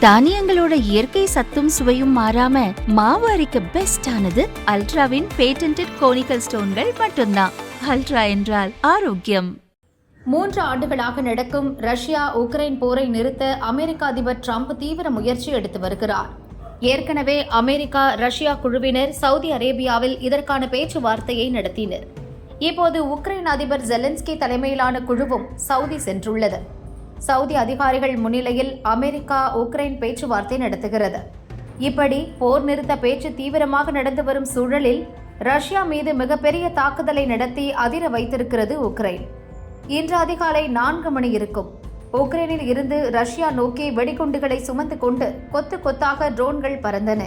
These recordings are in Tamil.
தானியங்களோட இயற்கை சத்தும் சுவையும் மாறாம மாவு அரைக்க பெஸ்ட் ஆனது அல்ட்ராவின் பேட்டன்ட் கோனிக்கல் ஸ்டோன்கள் மட்டும்தான். அல்ட்ரா என்றால் ஆரோக்கியம். மூன்று ஆண்டுகளாக நடக்கும் ரஷ்யா உக்ரைன் போரை நிறுத்த அமெரிக்க அதிபர் ட்ரம்ப் தீவிர முயற்சி எடுத்து வருகிறார். ஏற்கனவே அமெரிக்கா ரஷ்யா குழுவினர் சவுதி அரேபியாவில் இதற்கான பேச்சுவார்த்தையை நடத்தினர். இப்போது உக்ரைன் அதிபர் ஜெலன்ஸ்கி தலைமையிலான குழுவும் சவுதி சென்றுள்ளது. சவுதி அதிகாரிகள் முன்னிலையில் அமெரிக்கா உக்ரைன் பேச்சுவார்த்தை நடத்துகிறது. இப்படி போர் நிறுத்த பேச்சு தீவிரமாக நடந்து வரும் சூழலில் ரஷ்யா மீது மிகப்பெரிய தாக்குதலை நடத்தி அதிர வைத்திருக்கிறது உக்ரைன். இன்று அதிகாலை நான்கு மணி இருக்கும். உக்ரைனில் இருந்து ரஷ்யா நோக்கி வெடிகுண்டுகளை சுமந்து கொண்டு கொத்து கொத்தாக ட்ரோன்கள் பறந்தன.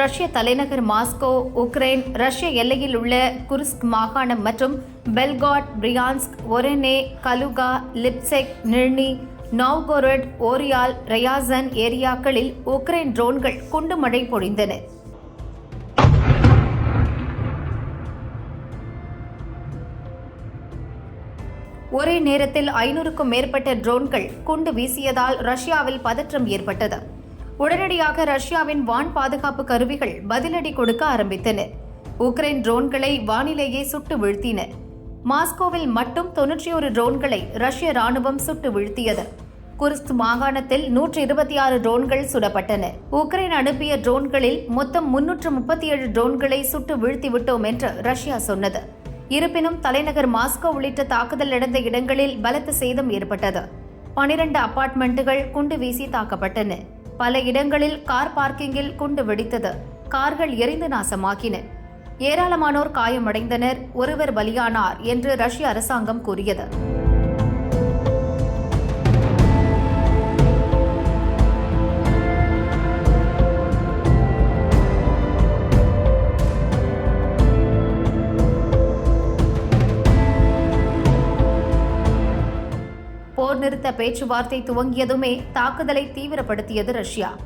ரஷ்ய தலைநகர் மாஸ்கோ உக்ரைன் ரஷ்ய எல்லையில் உள்ள குர்ஸ்க் மாகாணம் மற்றும் பெல்காட் பிரியான்ஸ்க் ஒரெனே கலுகா லிப்செக் நிர்னி நவ்கோரட் ஓரியால் ரயாசன் ஏரியாக்களில் உக்ரைன் ட்ரோன்கள் குண்டு மழை பொழிந்தன. ஒரே நேரத்தில் ஐநூறுக்கும் மேற்பட்ட ட்ரோன்கள் குண்டு வீசியதால் ரஷ்யாவில் பதற்றம் ஏற்பட்டது. உடனடியாக ரஷ்யாவின் வான் பாதுகாப்பு கருவிகள் பதிலடி கொடுக்க ஆரம்பித்தன. உக்ரைன் ட்ரோன்களை வானிலேயே சுட்டு வீழ்த்தின. மாஸ்கோவில் மட்டும் தொன்னூற்றி ஒரு ட்ரோன்களை ரஷ்ய ராணுவம் சுட்டு வீழ்த்தியது. குர்ஸ்க் மாகாணத்தில் நூற்றி இருபத்தி ஆறு ட்ரோன்கள் சுடப்பட்டன. உக்ரைன் அனுப்பிய ட்ரோன்களில் மொத்தம் முன்னூற்று முப்பத்தி ஏழு ட்ரோன்களை சுட்டு வீழ்த்திவிட்டோம் என்று ரஷ்யா சொன்னது. இருப்பினும் தலைநகர் மாஸ்கோ உள்ளிட்ட தாக்குதல் நடந்த இடங்களில் பலத்த சேதம் ஏற்பட்டது. பனிரண்டு அபார்ட்மெண்ட்டுகள் குண்டு வீசி தாக்கப்பட்டன. பல இடங்களில் கார் பார்க்கிங்கில் குண்டு வெடித்தது. கார்கள் எரிந்து நாசமாக்கின ஏராளமானோர் காயமடைந்தனர். ஒருவர் பலியானார் என்று ரஷ்ய அரசாங்கம் கூறியது. போர்நிறுத்த பேச்சுவார்த்தை துவங்கியதுமே தாக்குதலை தீவிரப்படுத்தியது ரஷ்யா.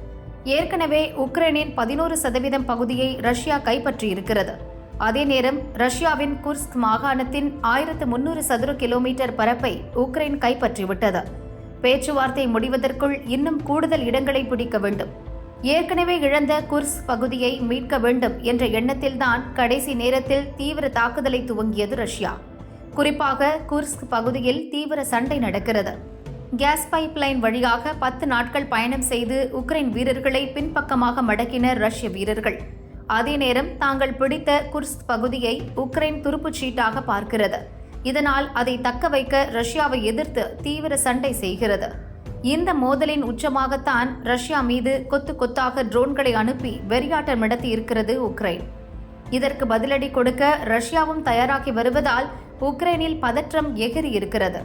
ஏற்கனவே உக்ரைனின் பதினோரு சதவீதம் பகுதியை ரஷ்யா கைப்பற்றியிருக்கிறது. அதே நேரம் ரஷ்யாவின் குர்ஸ்க் மாகாணத்தின் ஆயிரத்து முன்னூறு சதுர கிலோமீட்டர் பரப்பை உக்ரைன் கைப்பற்றிவிட்டது. பேச்சுவார்த்தை முடிவதற்குள் இன்னும் கூடுதல் இடங்களை பிடிக்க வேண்டும். ஏற்கனவே இழந்த குர்ஸ் பகுதியை மீட்க வேண்டும் என்ற எண்ணத்தில்தான் கடைசி நேரத்தில் தீவிர தாக்குதலை துவங்கியது ரஷ்யா. குறிப்பாக குர்ஸ்க் பகுதியில் தீவிர சண்டை நடக்கிறது. கேஸ் பைப் லைன் வழியாக பத்து நாட்கள் பயணம் செய்து உக்ரைன் வீரர்களை பின்பக்கமாக மடக்கினர் ரஷ்ய வீரர்கள். அதே நேரம் தாங்கள் பிடித்த குர்ஸ்க் பகுதியை உக்ரைன் துருப்புச் சீட்டாக பார்க்கிறது. இதனால் அதை தக்க வைக்க ரஷ்யாவை எதிர்த்து தீவிர சண்டை செய்கிறது. இந்த மோதலின் உச்சமாகத்தான் ரஷ்யா மீது கொத்து கொத்தாக ட்ரோன்களை அனுப்பி வெறியாட்டம் நடத்தி இருக்கிறது உக்ரைன். இதற்கு பதிலடி கொடுக்க ரஷ்யாவும் தயாராகி வருவதால் உக்ரைனில் பதற்றம் எகிரி இருக்கிறது